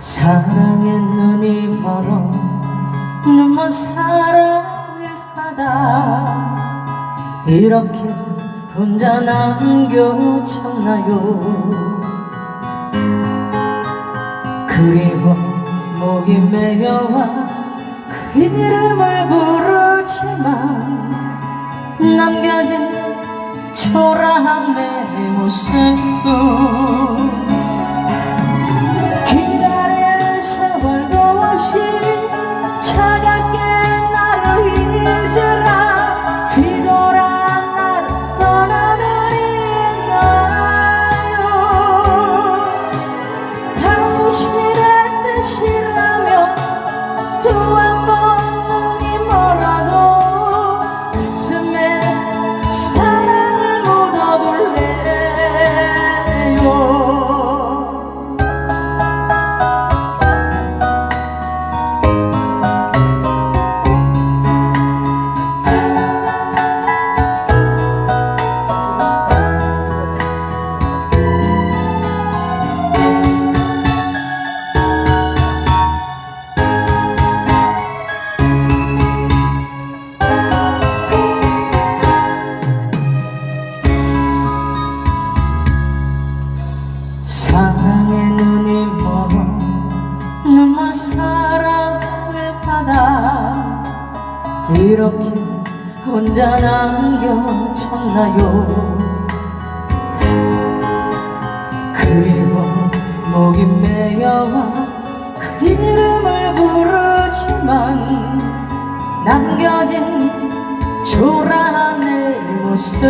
사랑의 눈이 멀어 눈먼 사랑을 하다 이렇게 혼자 남겨졌나요? 그리워 목이 메여와 그 이름을 부르지만 남겨진 초라한 내 모습도 이렇게 혼자 남겨졌나요? 그리워 목이 메여와 그 이름을 부르지만 남겨진 초라한 내 모습